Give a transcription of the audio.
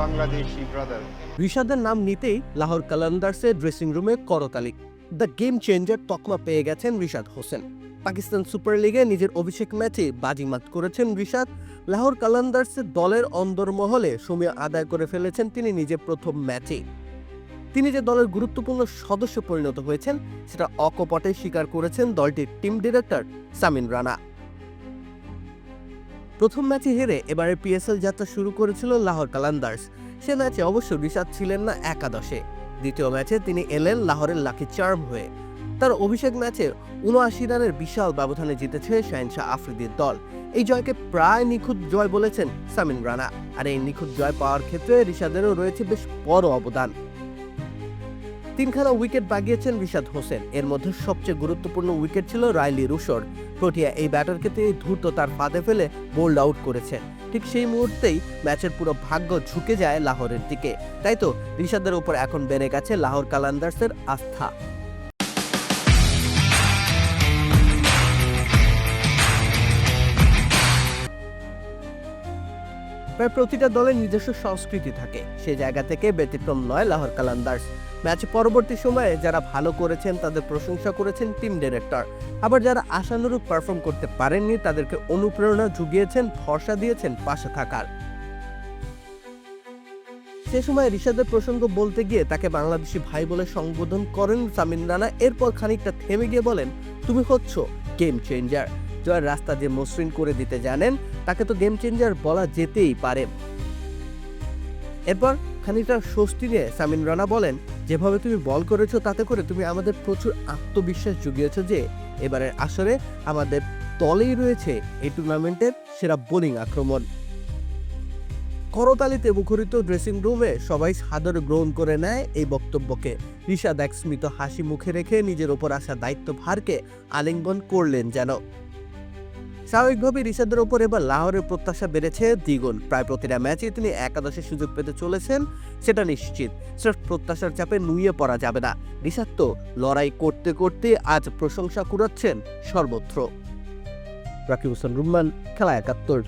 Bangladeshi brother. রিশাদের নাম নিতেই Lahore কালান্দার্সের dressing রুমে করতালি দ্য গেম চেঞ্জার তকমা পেয়ে গেছেন রিশাদ হোসেন। পাকিস্তান সুপার লিগে নিজের অভিষেক ম্যাচে বাজিমাত করেছেন রিশাদ। লাহোর কালান্দার্সের দলের অন্দরমহলে সময় আদায় করে ফেলেছেন তিনি নিজের প্রথম ম্যাচে। তিনি যে দলের গুরুত্বপূর্ণ সদস্য পরিণত হয়েছেন, সেটা অকপটে স্বীকার করেছেন দলটির টিম ডিরেক্টর সামিন রানা। প্রথম ম্যাচে হেরে এবারে পিএসএল যাত্রা শুরু করেছিল লাহোর কালান্দার্স। সে ম্যাচে অবশ্য রিশাদ ছিলেন না একাদশে। দ্বিতীয় ম্যাচে তিনি এলেন লাহোরের লাকি চার্ম হয়ে। তার অভিষেক ম্যাচে উনআশি রানের বিশাল ব্যবধানে জিতেছে শাহেনশাহ আফ্রিদির দল। এই জয়কে প্রায় নিখুঁত জয় বলেছেন সামিন রানা। আর এই নিখুঁত জয় পাওয়ার ক্ষেত্রে রিশাদেরও রয়েছে বেশ বড় অবদান। তিনখানা উইকেট বাগিয়েছেন রিশাদ হোসেন। এর মধ্যে সবচেয়ে গুরুত্বপূর্ণ উইকেট ছিল রাইলি রুশোর। প্রোটিয়া এই ব্যাটারকে তিনি ধূর্ত তার ফাঁদে ফেলে বোল্ড আউট করেছেন। ঠিক সেই মুহূর্তেই ম্যাচের পুরো ভাগ্য ঝুঁকে যায় লাহোরের দিকে। তাই তো, রিশাদের উপর এখন বেড়ে গেছে লাহোর কালান্দার্সের আস্থা। প্রায় প্রতিটা দলের নিজস্ব সংস্কৃতি থাকে। সে জায়গা থেকে ব্যতিক্রম নয় লাহোর কালান্দার্স। ম্যাচ পরবর্তী সময়ে যারা ভালো করেছেন, তাদের প্রশংসা করেছেন টিম ডিরেক্টর। আবার যারা আশানুরূপ পারফর্ম করতে পারেননি, তাদেরকে অনুপ্রেরণা জুগিয়েছেন, ভরসা দিয়েছেন পাশে থাকার। সে সময় রিশাদের প্রসঙ্গ বলতে গিয়ে তাকে বাংলাদেশি ভাই বলে সম্বোধন করেন সামিন রানা। এরপর খানিকটা থেমে গিয়ে বলেন, তুমি হচ্ছ গেম চেঞ্জার জয়ের রাস্তা যে মসৃণ করে দিতে জানেন, তাকে তো গেম চেঞ্জার বলা যেতেই পারে। এরপর খানিকটা স্বস্তি নিয়ে সামিন রানা বলেন, যেভাবে তুমি বল করেছ তাতে করে তুমি আমাদের প্রচুর আত্মবিশ্বাস জুগিয়েছো যে এবারের আসরে আমাদের দলেই রয়েছে এই টুর্নামেন্টের সেরা বোলিং আক্রমণ। করতালিতে মুখরিত ড্রেসিং রুমে সবাই সাদর গ্রহণ করে নেয় এই বক্তব্যকে। ঋষাদ এক স্মিত হাসি মুখে রেখে নিজের ওপর আসা দায়িত্ব ভারকে আলিঙ্গন করলেন যেন। স্বাভাবিকভাবে রিশাদের ওপর এবার লাহোরের প্রত্যাশা বেড়েছে দ্বিগুণ। প্রায় প্রতিটা ম্যাচে তিনি একাদশের সুযোগ পেতে চলেছেন, সেটা নিশ্চিত। স্রেফ প্রত্যাশার চাপে নুয়ে পড়া যাবে না। রিশাদ তো লড়াই করতে করতে আজ প্রশংসা কুড়াচ্ছেন সর্বত্র। রাকিব হোসেন রুম্মান, খেলা একাত্তর।